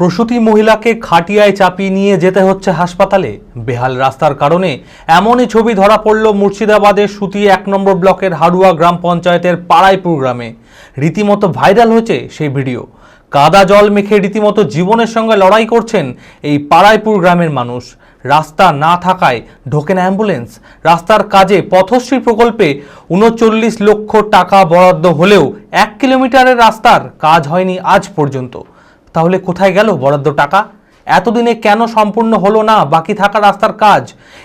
প্রসূতি মহিলাকে খাটিয়ায় চাপিয়ে নিয়ে যেতে হচ্ছে হাসপাতালে। বেহাল রাস্তার কারণে এমনই ছবি ধরা পড়ল মুর্শিদাবাদের সুতি এক নম্বর ব্লকের হাড়ুয়া গ্রাম পঞ্চায়েতের পাড়াইপুর গ্রামে। রীতিমতো ভাইরাল হয়েছে সেই ভিডিও। কাদা জল মেখে রীতিমতো জীবনের সঙ্গে লড়াই করছেন এই পাড়াইপুর গ্রামের মানুষ। রাস্তা না থাকায় ঢোকে না অ্যাম্বুলেন্স। রাস্তার কাজে পথশ্রী প্রকল্পে উনচল্লিশ লক্ষ টাকা বরাদ্দ হলেও এক কিলোমিটারের রাস্তার কাজ হয়নি আজ পর্যন্ত। তাহলে কোথায় গেল বরাদ্দ টাকা? এতদিনে কেন সম্পূর্ণ হলো না? বাকি থাকা রাস্তার কাজ?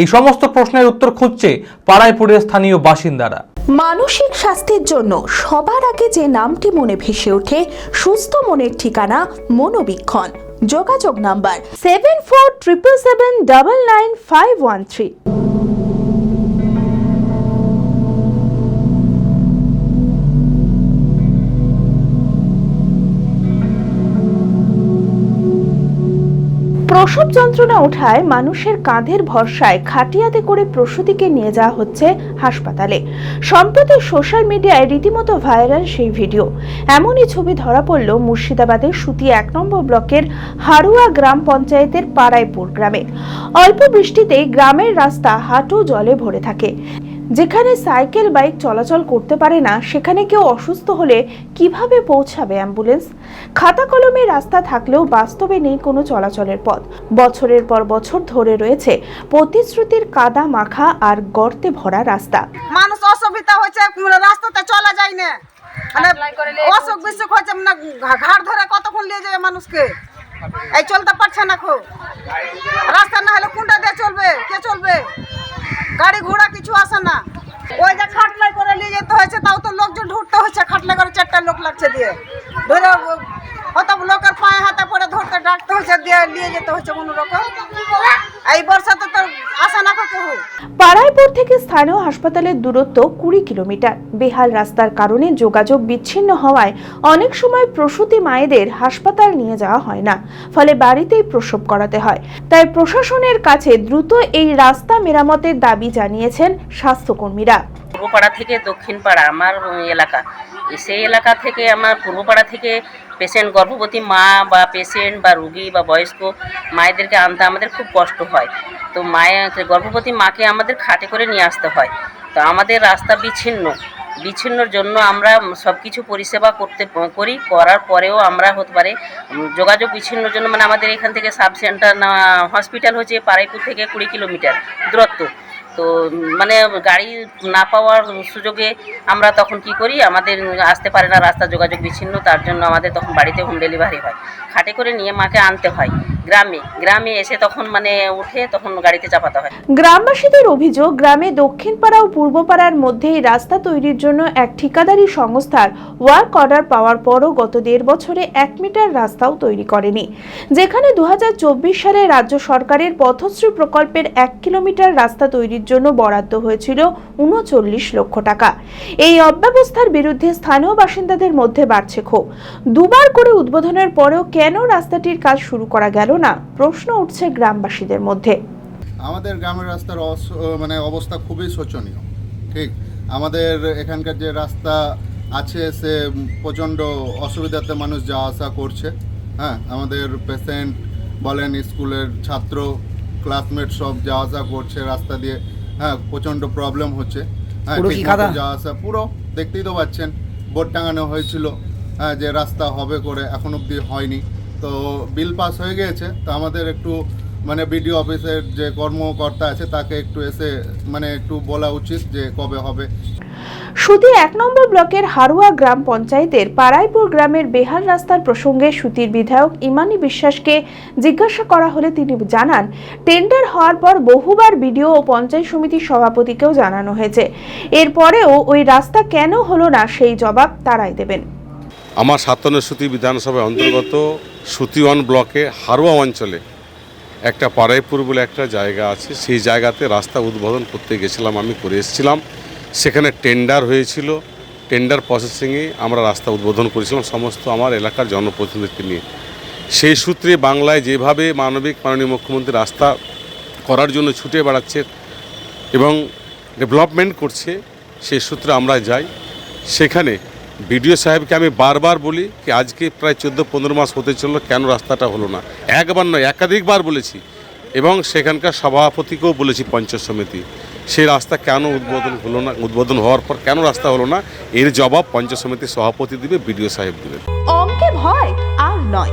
এই সমস্ত প্রশ্নের উত্তর খুঁজছে পাড়াইপুরের স্থানীয় বাসিন্দারা। মানসিক স্বাস্থ্যের জন্য সবার আগে যে নামটি মনে ভেসে ওঠে, সুস্থ মনের ঠিকানা মনোবীক্ষণ। যোগাযোগ number seven four triple seven double nine five one three প্রসব যন্ত্রণা ওঠায় মানুষের কাঁধের ভরসায় খাটিয়াতে করে প্রসূতিকে নিয়ে যাওয়া হচ্ছে হাসপাতালে। সম্প্রতি সোশ্যাল মিডিয়ায় রীতিমতো ভাইরাল সেই ভিডিও। এমনই ছবি ধরা পড়ল মুর্শিদাবাদের সুতি এক নম্বর ব্লকের হাড়ুয়া গ্রাম পঞ্চায়েতের পাড়াইপুর গ্রামে। অল্প বৃষ্টিতেই গ্রামের রাস্তা হাঁটু জলে ভরে থাকে। যেখানে সাইকেল বাইক চলাচল করতে পারে না সেখানে কেউ অসুস্থ হলে কীভাবে পৌঁছাবে অ্যাম্বুলেন্স? খাতা কলমে রাস্তা থাকলেও বাস্তবে নেই কোনো চলাচলের পথ। বছরের পর বছর ধরে রয়েছে প্রতিশ্রুতির কাদা মাখা আর গর্তে ভরা রাস্তা। মানুষ অসুবিধা হয়েছে মানে রাস্তাতে চলা যায় না। মানে অসুখ বিসুখ হয়েছে মানে ঘাড় ধরে কতক্ষণ নিয়ে যাবে মানুষকে? এই চলতে পারছে না খো রাস্তা না হলে কোনটা দিয়ে চলবে? কে চলবে? গাড়ি ঘোড়া কিছু আসে না। ওই যে খাটলাই করে নিয়ে যেতে হয়েছে, তাও তো লোকজন ঢুকতে হচ্ছে, খাটলাই করে চারটা লোক লাগছে দিয়ে। ধরে কত লোকের পায়ে হাতে পরে ধরতে ডাকতে হচ্ছে, দিয়ে নিয়ে যেতে হচ্ছে কোনো রকম। এই বর্ষাতে তো পাড়াইপুর থেকে স্থানীয় হাসপাতালের দূরত্ব কুড়ি কিলোমিটার। বেহাল রাস্তার কারণে যোগাযোগ বিচ্ছিন্ন হওয়ায় অনেক সময় প্রসূতি মায়েদের হাসপাতাল নিয়ে যাওয়া হয় না, ফলে বাড়িতেই প্রসব করাতে হয়। তাই প্রশাসনের কাছে দ্রুত এই রাস্তা মেরামতের দাবি জানিয়েছেন স্বাস্থ্যকর্মীরা। পূর্বপাড়া থেকে দক্ষিণ পাড়া আমার এলাকা। সেই এলাকা থেকে আমার পূর্বপাড়া থেকে পেশেন্ট গর্ভবতী মা বা পেশেন্ট বা রুগী বা বয়স্ক মায়েদেরকে আনতে আমাদের খুব কষ্ট হয়। তো মায়ের গর্ভবতী মাকে আমাদের খাটে করে নিয়ে আসতে হয়। তো আমাদের রাস্তা বিচ্ছিন্ন। বিচ্ছিন্নর জন্য আমরা সব কিছু পরিষেবা করতে, করি। করার পরেও আমরা হতে পারে যোগাযোগ বিচ্ছিন্নর জন্য মানে আমাদের এখান থেকে সাব সেন্টার হসপিটাল হচ্ছে পাড়াইপুর থেকে কুড়ি কিলোমিটার দূরত্ব। তো মানে গাড়ি না পাওয়ার সুযোগে আমরা তখন কি করি, আমাদের আসতে পারে না রাস্তা যোগাযোগ বিচ্ছিন্ন, তার জন্য আমাদের তখন বাড়িতে হোম ডেলিভারি হয়। খাটে করে নিয়ে মাকে আনতে হয়। গ্রামে গ্রামে এসে তখন মানে উঠে তখন গাড়িতে চাপাতে হয়। গ্রামবাসীদের অভিযোগ, গ্রামে দক্ষিণপাড়া ও পূর্বপাড়ার মধ্যে এই রাস্তা তৈরির জন্য এক ঠিকাদারি সংস্থার ওয়ার্ক অর্ডার পাওয়ার পরও গত দেড় বছরে এক মিটার রাস্তাও তৈরি করেনি। যেখানে দু হাজার চব্বিশ সালে রাজ্য সরকারের পথশ্রী প্রকল্পের এক কিলোমিটার রাস্তা তৈরির জন্য বরাদ্দ হয়েছিল উনচল্লিশ লক্ষ টাকা। এই অব্যবস্থার বিরুদ্ধে স্থানীয় বাসিন্দাদের মধ্যে বাড়ছে ক্ষোভ। দুবার করে উদ্বোধনের পরেও কেন রাস্তাটির কাজ শুরু করা গেল না প্রশ্ন উঠছে গ্রামবাসীদের মধ্যে। আমাদের গ্রামের রাস্তার অস- মানে অবস্থা খুবই শোচনীয় ঠিক? আমাদের এখানকার যে রাস্তা আছে সে প্রচণ্ড অসুবিধাতে মানুষ যাওয়া আসা করছে। হ্যাঁ আমাদের পেশেন্ট বলেন স্কুলের ছাত্র ক্লাসমেট সব যাওয়া আসা করছে রাস্তা দিয়ে। হ্যাঁ প্রচণ্ড প্রবলেম হচ্ছে। হ্যাঁ? যাওয়া আসা পুরো দেখতেই তো পাচ্ছেন বোর্ড টাঙানো হয়েছিল হ্যাঁ যে রাস্তা হবে করে এখন অবধি হয়নি। তো বিল পাস হয়ে গিয়েছে, তো আমাদের একটু মানে বিডিও অফিসের যে কর্মকর্তা আছে, তাকে একটু এসে মানে একটু বলা উচিত যে কবে হবে। সুতি এক নম্বর ব্লকের হারুয়া গ্রাম পঞ্চায়েতের পাড়াইপুর গ্রামের বেহাল রাস্তার প্রসঙ্গে সুতির বিধায়ক ইমানি বিশ্বাসকে জিজ্ঞাসা করা হলে তিনি জানান, টেন্ডার হওয়ার পর বহুবার বিডিও ও পঞ্চায়েত সমিতির সভাপতিকেও জানানো হয়েছে। এরপরেও ওই রাস্তা কেন হলো না সেই জবাব তারাই দেবেন। আমার সাতান্ন সুতি বিধানসভার অন্তর্গত সুতিওয়ান ব্লকে হারোয়া অঞ্চলে একটা পাড়াইপুর বলে একটা জায়গা আছে। সেই জায়গাতে রাস্তা উদ্বোধন করতে গেছিলাম, আমি করে এসেছিলাম। সেখানে টেন্ডার হয়েছিল। টেন্ডার প্রসেসিংয়ে আমরা রাস্তা উদ্বোধন করেছিলাম সমস্ত আমার এলাকার জনপ্রতিনিধিকে নিয়ে। সেই সূত্রে বাংলায় যেভাবে মানবিক, মাননীয় মুখ্যমন্ত্রী রাস্তা করার জন্য ছুটে বেড়াচ্ছে এবং ডেভেলপমেন্ট করছে, সেই সূত্রে আমরা যাই। সেখানে বিডিও সাহেবকে আমি বারবার বলি কি আজকে প্রায় চোদ্দ পনেরো মাস হতে চলল, কেন রাস্তাটা হলো না? একবার নয়, একাধিকবার বলেছি। এবং সেখানকার সভাপতিকেও বলেছি পঞ্চায়েত সমিতি সেই রাস্তা কেন উদ্বোধন হলো না, উদ্বোধন হওয়ার পর কেন রাস্তা হলো না? এর জবাব পঞ্চায়েত সমিতির সভাপতি দিবে, বিডিও সাহেব দিবে অঙ্কে ভয় আর নয়।